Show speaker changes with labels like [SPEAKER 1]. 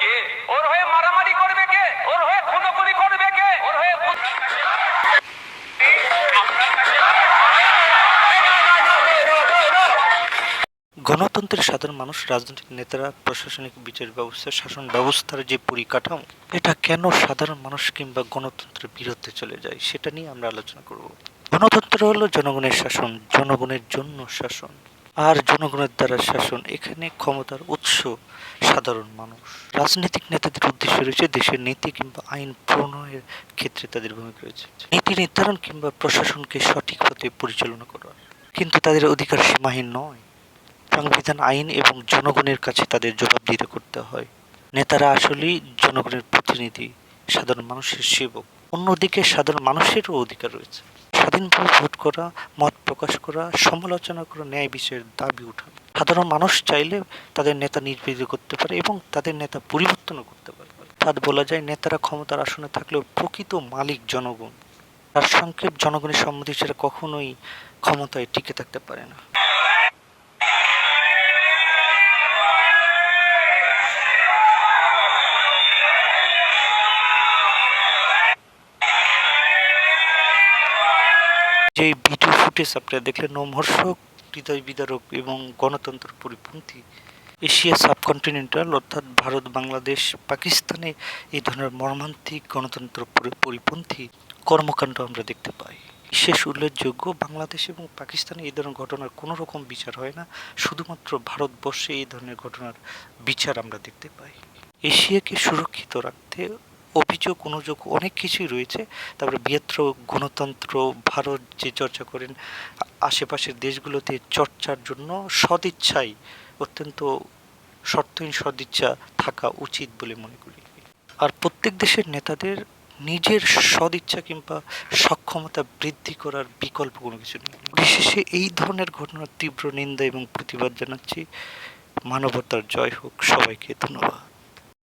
[SPEAKER 1] কে? ওর হয়ে মারামারি করবে কে? ওর হয়ে খুনোখুনি করবে কে? ওর হয়ে
[SPEAKER 2] গণতন্ত্রের সাধারণ মানুষ, রাজনৈতিক নেতারা, প্রশাসনিক বিচার ব্যবস্থা, শাসন ব্যবস্থার যে পরিকাঠামো, এটা কেন সাধারণ মানুষ কিংবা গণতন্ত্রের বিরুদ্ধে চলে যায়, সেটা নিয়ে আমরা আলোচনা করব। গণতন্ত্র হলো জনগণের শাসন, জনগণের জন্য শাসন। আর জনগণের দ্বারা শাসন এখানে ক্ষমতার উৎস সাধারণ মানুষ। রাজনৈতিক নেতাদের উদ্দেশ্য রয়েছে দেশের নীতি কিংবা আইন প্রণয়ের ক্ষেত্রে তাদের ভূমিকা রয়েছে। নীতি নির্ধারণ কিংবা প্রশাসনকে সঠিক পথে পরিচালনা করার কিন্তু তাদের অধিকার সীমাহীন নয়। সংবিধান, আইন এবং জনগণের কাছে তাদের জবাবদিহিতা করতে হয়। নেতারা আসলেই জনগণের প্রতিনিধি, সাধারণ মানুষের সেবক। অন্যদিকে সাধারণ মানুষেরও অধিকার রয়েছে। স্বাধীনভাবে ভোট করা, মত প্রকাশ করা, সমালোচনা করা ন্যায় বিষয়ের দাবি উঠানো সাধারণ মানুষ চাইলে তাদের নেতা নির্বাচিত করতে পারে এবং তাদের নেতা পরিবর্তনও করতে পারে। অর্থাৎ বলা যায়, নেতারা ক্ষমতার আসনে থাকলেও প্রকৃত মালিক জনগণ। তার সংক্ষেপ জনগণের সম্মতি সেটা কখনোই ক্ষমতায় টিকে থাকতে পারে না। যে ভিডিও ফুটেজ আপনারা দেখলেন, নোমহর্ষক, হৃদয় বিদারক এবং গণতন্ত্র পরিপন্থী এশিয়া সাবকন্টিনেন্টাল অর্থাৎ ভারত, বাংলাদেশ, পাকিস্তানে এই ধরনের মর্মান্তিক গণতন্ত্র পরি- পরিপন্থী কর্মকাণ্ড আমরা দেখতে পাই। বিশেষ উল্লেখযোগ্য, বাংলাদেশ এবং পাকিস্তানে এই ধরনের ঘটনার কোনো রকম বিচার হয় না। শুধুমাত্র ভারতবর্ষে এই ধরনের ঘটনার বিচার আমরা দেখতে পাই। এশিয়াকে সুরক্ষিত রাখতে অভিযোগ, অনুযোগ অনেক কিছুই রয়েছে। তারপরে বৃহত্তর গণতন্ত্র, ভারত যে চর্চা করেন, আশেপাশের দেশগুলোতে চর্চার জন্য সদিচ্ছাই, অত্যন্ত শর্তহীন সদিচ্ছা থাকা উচিত বলে মনে করি। আর প্রত্যেক দেশের নেতাদের নিজের সদিচ্ছা কিংবা সক্ষমতা বৃদ্ধি করার বিকল্প কোনো কিছু নেই। বিশেষে এই ধরনের ঘটনার তীব্র নিন্দা এবং প্রতিবাদ জানাচ্ছি। মানবতার জয় হোক, সবাইকে ধন্যবাদ।